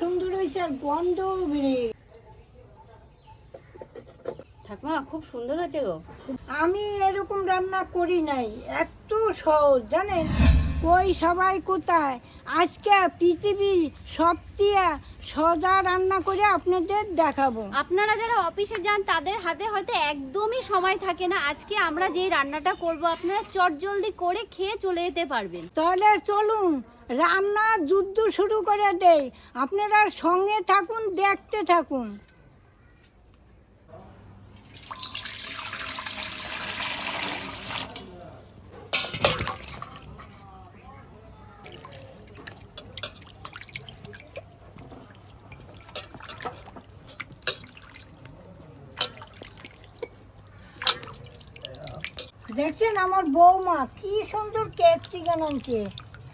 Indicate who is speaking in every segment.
Speaker 1: সুন্দর হয়েছে আর গন্ধও বেড়ে
Speaker 2: ঠাকুমা খুব সুন্দর হয়েছে গো।
Speaker 1: আমি এরকম রান্না করি নাই এত সহজ জানেন? কই সবাই কোথায়? আজকে পৃথিবী সবটিয়া সজা রান্না করে আপনাদের দেখাবো।
Speaker 2: আপনারা যারা অফিসে যান তাদের হাতে হয়তো একদমই সময় থাকে না। আজকে আমরা যেই রান্নাটা করব আপনারা চট জলদি করে খেয়ে চলে যেতে পারবেন।
Speaker 1: তাহলে চলুন রান্নার যুদ্ধ শুরু করে দেয় আপনারা সঙ্গে থাকুন, দেখতে থাকুন। দেখছেন আমার বৌমা, কি সুন্দর ক্যাপসিকাম আনছে।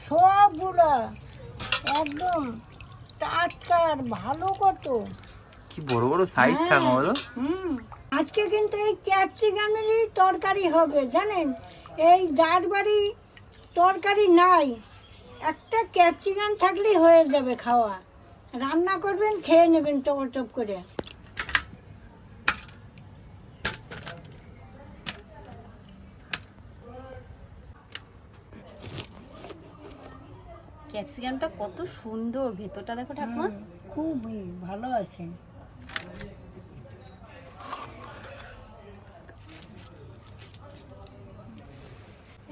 Speaker 1: সবগুলা একদম টাটকা আর ভালো কত।
Speaker 3: কি বড় বড় সাইজ
Speaker 1: হ্যাঁ।
Speaker 3: বলো
Speaker 1: হুম। আজকে কিন্তু এই ক্যাপসিকামেরই তরকারি হবে জানেন? এই ডাট বাড়ি তরকারি নাই। একটা ক্যাপসিকাম থাকলেই হয়ে যাবে খাওয়া। রান্না করবেন খেয়ে নেবেন টপ টপ করে।
Speaker 2: ক্যাপসিকামটা কত সুন্দর ভেতরটা দেখো ঠাকুমা।
Speaker 1: খুবই ভালো আছে।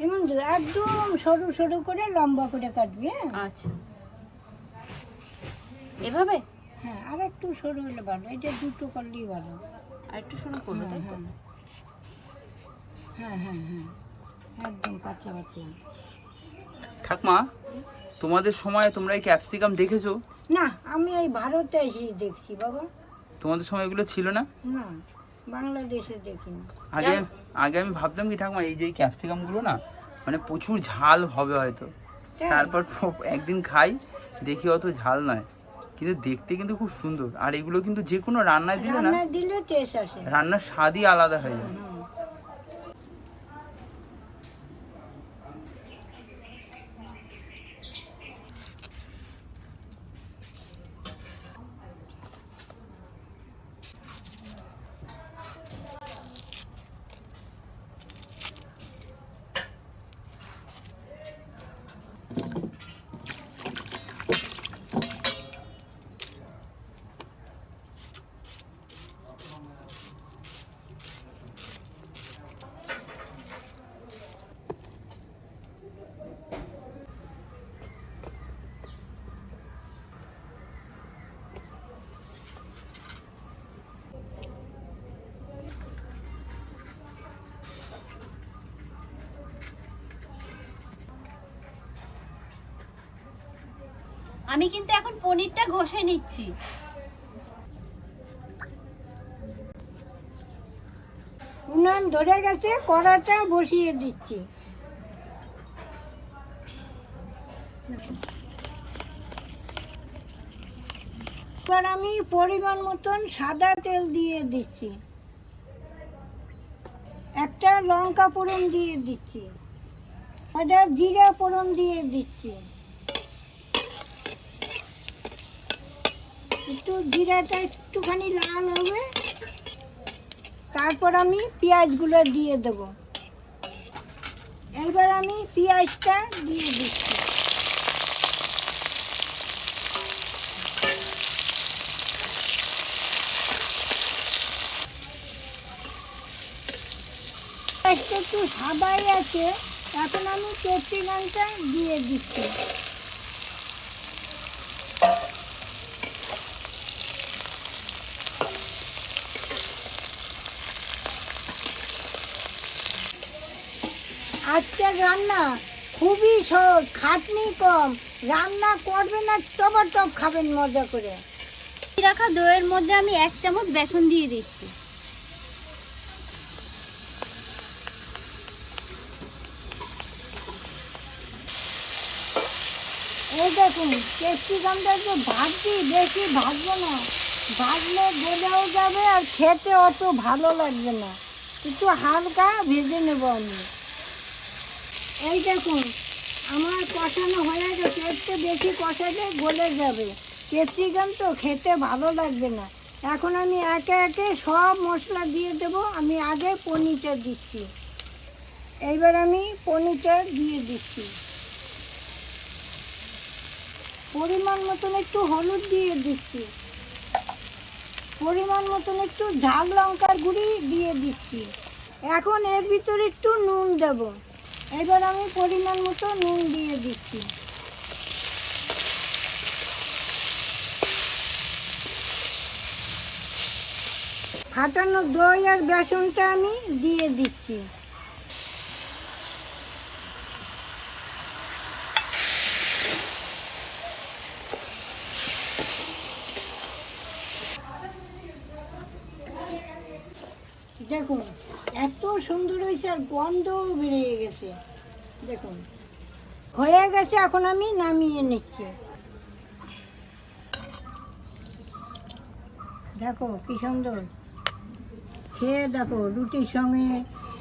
Speaker 1: এমন একদম সরু সরু করে লম্বা করে কাটবি হ্যাঁ?
Speaker 2: আচ্ছা। এভাবে?
Speaker 1: হ্যাঁ আর একটু সরু হলে ভালো এটা দুটো করলেই ভালো।
Speaker 2: আর একটু শুরু করব তাই তো?
Speaker 1: হ্যাঁ হ্যাঁ হ্যাঁ একদম পাতলা পাতলা।
Speaker 3: ঠাকমা তোমাদের সময় তোমরা এই ক্যাপসিকাম দেখেছ?
Speaker 1: না আমি এই ভারতে এসে দেখছি বাবা।
Speaker 3: তোমাদের সময় এগুলো ছিল না?
Speaker 1: না বাংলাদেশে দেখিনি।
Speaker 3: আগে আগে আমি ভাবতাম কি ঠাকুমা এই যে ক্যাপসিকামগুলো না মানে প্রচুর ঝাল হবে হয়তো। তারপর একদিন খাই দেখি অত ঝাল নয়। কিন্তু দেখতে কিন্তু খুব সুন্দর। আর এগুলো কিন্তু যে কোনো রান্নায় দিলে না
Speaker 1: দিলে টেস্ট আসে।
Speaker 3: রান্নার স্বাদই আলাদা হয়ে যায়
Speaker 1: হুম।
Speaker 2: আমি কিন্তু এখন পনিরটা ঘষে নিচ্ছি।
Speaker 1: উনান ধরে গেছে, কড়াটা বসিয়ে দিচ্ছি। এবার আমি পরিমাণ মতন সাদা তেল দিয়ে দিচ্ছি। একটা লঙ্কা ফোড়ন দিয়ে দিচ্ছি। একটা জিরা ফোড়ন দিয়ে দিচ্ছি। একটু জিরাটা একটুখানি লাল হবে। তারপর আমি পেঁয়াজগুলো দিয়ে দেব। এবার আমি পেঁয়াজটা দিয়ে দিচ্ছি। একটু সাদাই আছে, এখন আমি ক্যাপসিকামটা দিয়ে দিচ্ছি। আজকের রান্না খুবই সহজ খাটনি কম। রান্না করবেন আর টবার টপ খাবেন মজা করে।
Speaker 2: রাখা দইয়ের মধ্যে আমি এক চামচ বেসন দিয়ে দিচ্ছি।
Speaker 1: এই দেখুন ক্যাপসিকামটা একটু ভাজছি বেশি ভাজবো না। ভাজলে গলেও যাবে আর খেতে অত ভালো লাগবে না। একটু হালকা ভেজে নেব আমি। এই দেখুন, আমার কষানো হয়ে গেছে, একটু বেশি কষালে গলে যাবে। ক্যাপসিকাম তো খেতে ভালো লাগবে না। এখন আমি একে একে সব মশলা দিয়ে দেব, আমি আগে পনিরটা দিচ্ছি। এইবার আমি পনিরটা দিয়ে দিচ্ছি। পরিমাণ মতন একটু হলুদ দিয়ে দিচ্ছি। পরিমাণ মতন একটু ঝাল লঙ্কার গুঁড়ি দিয়ে দিচ্ছি। এখন এর ভিতরে একটু নুন দেব। এবার আমি পরিমাণ মতো নুন দিয়ে দিচ্ছি। ফাটানো দই আর বেসনটা আমি দিয়ে দিচ্ছি। দেখুন, এত সুন্দর হয়েছে আর গন্ধও বেরিয়ে গেছে। দেখুন, হয়ে গেছে, এখন আমি নামিয়ে নিচ্ছি। দেখো কি সুন্দর। খেয়ে দেখো, রুটির সঙ্গে,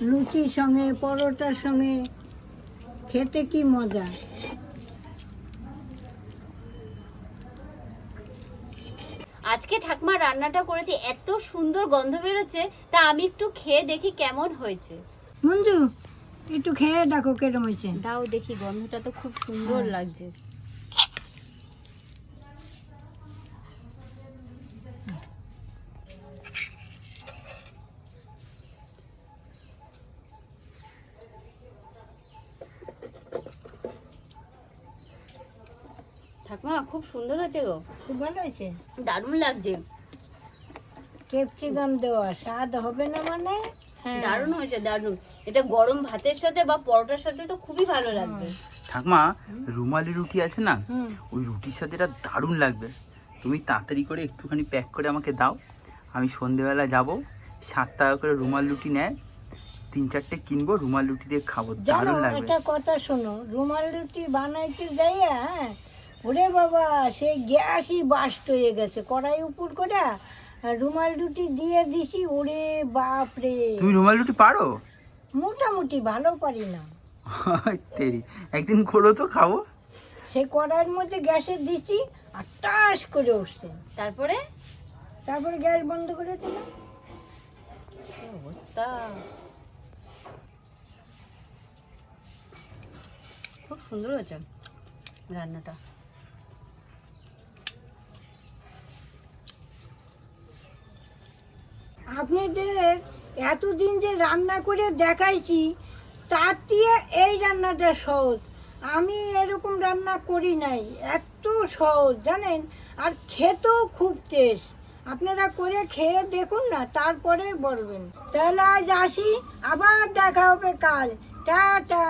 Speaker 1: লুচির সঙ্গে, পরোটার সঙ্গে, খেতে কি মজা।
Speaker 2: আজকে ঠাকমা রান্নাটা করেছে এত সুন্দর গন্ধ বেরোচ্ছে তা আমি একটু খেয়ে দেখি কেমন হয়েছে।
Speaker 1: মঞ্জু একটু খেয়ে দেখো কেরম হয়েছে।
Speaker 2: দাও দেখি গন্ধটা তো খুব সুন্দর
Speaker 1: হ্যাঁ।
Speaker 2: লাগছে। ঠাকুমা খুব সুন্দর হয়েছে গো।
Speaker 1: খুব ভালো হয়েছে?
Speaker 2: দারুণ লাগছে।
Speaker 1: ক্যাপসিকাম দেওয়া স্বাদ হবে না মানে? হ্যাঁ।
Speaker 2: দারুণ হয়েছে দারুণ। এটা গরম ভাতের সাথে বা পরোটার সাথে তো খুবই ভালো লাগবে।
Speaker 3: ঠাকমা রুমালি রুটি আছে না? ওই রুটির সাথে এটা দারুণ লাগবে। তুমি তাড়াতাড়ি করে একটুখানি প্যাক করে আমাকে দাও। আমি সন্ধেবেলা যাব সাত টাকা করে রুমাল রুটি নেয় তিন চারটে কিনবো রুমাল রুটি দিয়ে খাব। দারুণ লাগবে।
Speaker 1: একটা কথা শোনো রুমাল রুটি বানাইতে যাইয়া হ্যাঁ ওরে বাবা সেই গ্যাসই বাস্ট হয়ে গেছে। কড়াই উপর করে রুমাল রুটি দিয়ে দিছি ওরে বাপ রে
Speaker 3: তুমি রুমাল রুটি পারো?
Speaker 1: মোটামুটি ভালো পারি না।
Speaker 3: তেরি একদিন করো তো খাব।
Speaker 1: সেই কড়াইয়ের মধ্যে গ্যাসে দিছি আর টাস করে উঠছে।
Speaker 2: তারপরে?
Speaker 1: তারপরে গ্যাস বন্ধ করে দিলাম।
Speaker 2: অবস্থা? খুব সুন্দর হয়েছে রান্নাটা।
Speaker 1: আপনাদের এতদিন যে রান্না করে দেখাইছি, তার দিয়ে এই রান্নাটা সহজ। আমি এরকম রান্না করি নাই, এত সহজ, জানেন? আর খেতেও খুব টেস্ট আপনারা করে খেয়ে দেখুন না, তারপরে বলবেন। তাহলে আজ আসি, আবার দেখা হবে কাল। টাটা!